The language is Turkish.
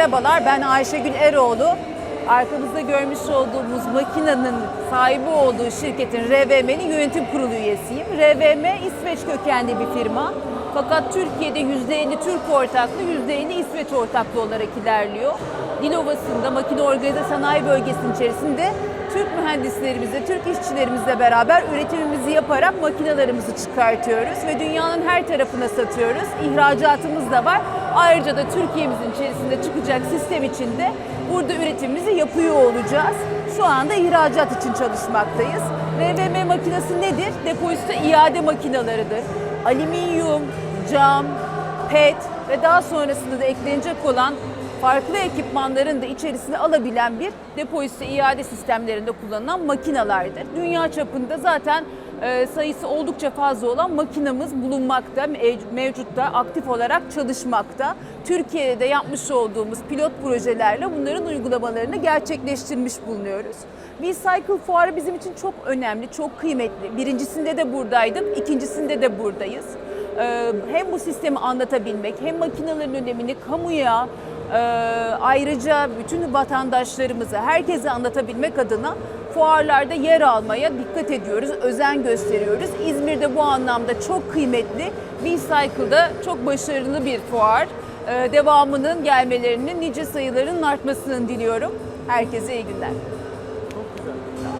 merhabalar. Ben Ayşegül Eroğlu. Arkamızda görmüş olduğumuz makinenin sahibi olduğu şirketin RVM'nin yönetim kurulu üyesiyim. RVM İsveç kökenli bir firma. Fakat Türkiye'de %50 Türk ortaklı, %50 İsveç ortaklı olarak ilerliyor. Dilovası'nda makine organize sanayi bölgesinin içerisinde Türk mühendislerimizle, Türk işçilerimizle beraber üretimimizi yaparak makinalarımızı çıkartıyoruz ve dünyanın her tarafına satıyoruz. İhracatımız da var. Ayrıca da Türkiye'mizin içerisinde çıkacak sistem içinde burada üretimimizi yapıyor olacağız. Şu anda ihracat için çalışmaktayız. RVM makinesi nedir? Depozito iade makinalarıdır. Alüminyum, cam, PET ve daha sonrasında da eklenecek olan farklı ekipmanların da içerisine alabilen bir depozito iade sistemlerinde kullanılan makinalardır. Dünya çapında zaten e, sayısı oldukça fazla olan makinamız bulunmakta, mev- mevcutta, aktif olarak çalışmakta. Türkiye'de de yapmış olduğumuz pilot projelerle bunların uygulamalarını gerçekleştirmiş bulunuyoruz. B-Cycle fuarı bizim için çok önemli, çok kıymetli. Birincisinde de buradaydık, ikincisinde de buradayız. Ee, Hem bu sistemi anlatabilmek, hem makinelerin önemini kamuya, e, ayrıca bütün vatandaşlarımıza, herkese anlatabilmek adına fuarlarda yer almaya dikkat ediyoruz, özen gösteriyoruz. İzmir'de bu anlamda çok kıymetli, B-Cycle'da çok başarılı bir fuar. Ee, Devamının gelmelerinin, nice sayıların artmasını diliyorum. Herkese iyi günler.